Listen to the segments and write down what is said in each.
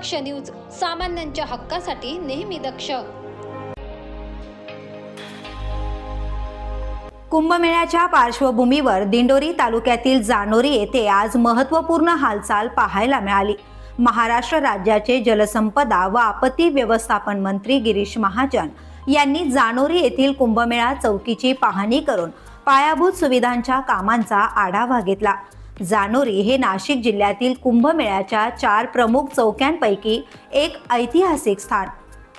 दक्ष news सामान्यांच्या हक्कासाठी नेहमी दक्ष. कुंभमेळ्याच्या पार्श्वभूमीवर दिंडोरी तालुक्यातील जानोरी येथे आज महत्त्वपूर्ण हालचाल पाहायला मिळाली. महाराष्ट्र राज्याचे जलसंपदा व आपत्ती व्यवस्थापन मंत्री गिरीश महाजन यांनी जानोरी येथील कुंभमेळा चौकीची पाहणी करून पायाभूत सुविधांच्या कामांचा आढावा घेतला. जानोरी हे नाशिक जिल्ह्यातील कुंभमेळ्याच्या चार प्रमुख चौक्यांपैकी एक ऐतिहासिक स्थान.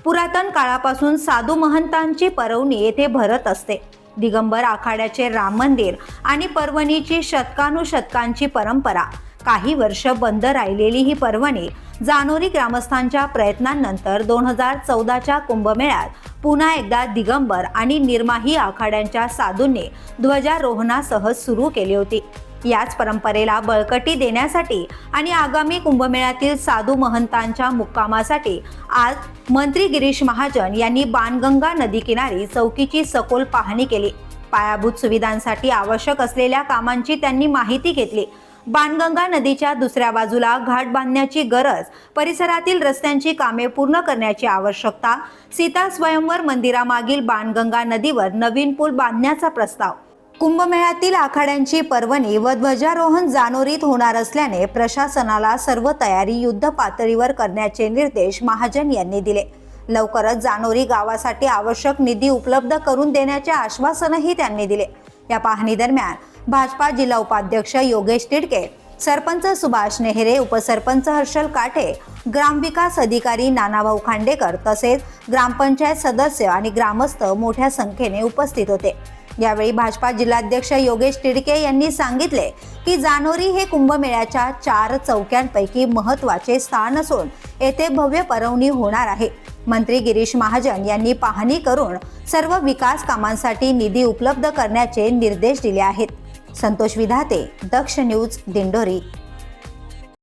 पुरातन काळापासून साधू महंतांची परवणी येथे भरत असते. दिगंबर आखाड्याचे राम मंदिर आणि पर्वणीची शतकानुशतकांची परंपरा. काही वर्ष बंद राहिलेली ही पर्वणी जानोरी ग्रामस्थांच्या प्रयत्नांनंतर दोन हजार चौदाच्या कुंभमेळ्यात पुन्हा एकदा दिगंबर आणि निर्माही आखाड्यांच्या साधूंनी ध्वजारोहणासह सुरू केली होती. याच परंपरेला बळकटी देण्यासाठी आणि आगामी कुंभमेळ्यातील साधू महंतांच्या मुक्कामासाठी आज मंत्री गिरीश महाजन यांनी बाणगंगा नदीकिनारी चौकीची सखोल पाहणी केली. पायाभूत सुविधांसाठी आवश्यक असलेल्या कामांची त्यांनी माहिती घेतली. बाणगंगा नदीच्या दुसऱ्या बाजूला घाट बांधण्याची गरज परिसरातील रस्त्यांची कामे पूर्ण करण्याची आवश्यकता सीता स्वयंवर मंदिरामागील बाणगंगा नदीवर नवीन पूल बांधण्याचा प्रस्ताव कुंभमेळ्यातील आखाड्यांची पर्वणी व ध्वजारोहण जानोरीत होणार असल्याने प्रशासनाला सर्व तयारी युद्ध पातळीवर करण्याचे निर्देश महाजन यांनी दिले. लवकरच जानोरी गावासाठी आवश्यक निधी उपलब्ध करून देण्याचे आश्वासनही त्यांनी दिले. या पाहणी दरम्यान भाजपा जिल्हा उपाध्यक्ष योगेश तिडके सरपंच सुभाष नेहरे उपसरपंच हर्षल काठे ग्रामविकास अधिकारी नानाभाऊ खांडेकर तसेच ग्रामपंचायत सदस्य आणि ग्रामस्थ मोठ्या संख्येने उपस्थित होते. यावेळी भाजपा जिल्हाध्यक्ष योगेश टिडके यांनी सांगितले की जानोरी हे कुंभमेळ्याच्या चार चौक्यांपैकी महत्त्वाचे स्थान असून येथे भव्य परवणी होणार आहे. मंत्री गिरीश महाजन यांनी पाहणी करून सर्व विकास कामांसाठी निधी उपलब्ध करण्याचे निर्देश दिले आहेत. संतोष विधाते दक्ष न्यूज दिंडोरी.